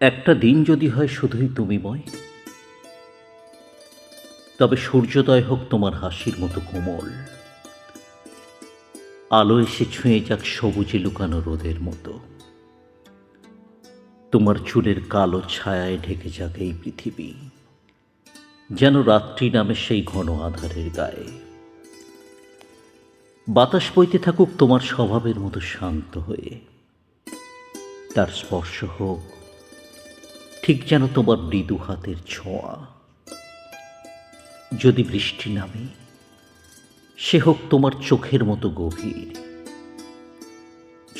একটা দিন যদি হয় শুধুই তুমিময় তবে সূর্যোদয় হোক তোমার হাসির মতো কোমল। আলো এসে ছুঁয়ে যাক সবুজে লুকানো রোদের মতো। তোমার চুলের কালো ছায়ায় ঢেকে যাক এই পৃথিবী, যেন রাত্রি নামে সেই ঘন আধারের গায়ে। বাতাস বইতে থাকুক তোমার স্বভাবের মতো শান্ত হয়ে। তার স্পর্শ হোক ঠিক যেন তোমার মৃদু হাতের ছোঁয়া। যদি বৃষ্টি নামে, সে হোক তোমার চোখের মতো গভীর।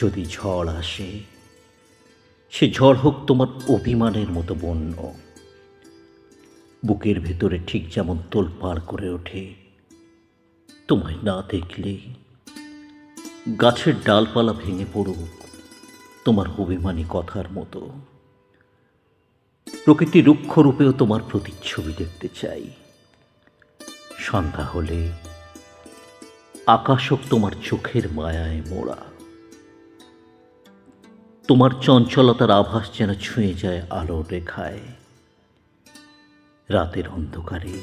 যদি ঝড় আসে, সে ঝড় হোক তোমার অভিমানের মতো বন্য। বুকের ভেতরে ঠিক যেমন তোলপাড় করে ওঠে, তোমায় না দেখলে গাছের ডালপালা ভেঙে পড়ুক তোমার অভিমানী কথার মতো। প্রকৃতি রুক্ষ রূপেও তোমার প্রতিচ্ছবি দেখতে চাই। সন্ধ্যা হলে আকাশক তোমার চোখের মায়ায় মোড়া। তোমার চঞ্চলতার আভাস যেন ছুঁয়ে যায় আলোর রেখায়। রাতের অন্ধকারে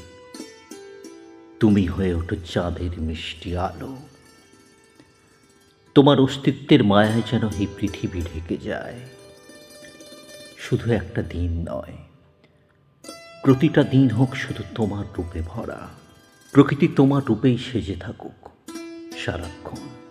তুমি হয়ে ওঠো চাঁদের মিষ্টি আলো। তোমার অস্তিত্বের মায়ায় যেন এই পৃথিবী ঢেকে যায়। শুধু একটা দিন নয়। প্রতিটা দিন হোক শুধু তোমার রূপে ভরা। প্রকৃতি তোমার রূপেই সেজে থাকুক সারাক্ষণ।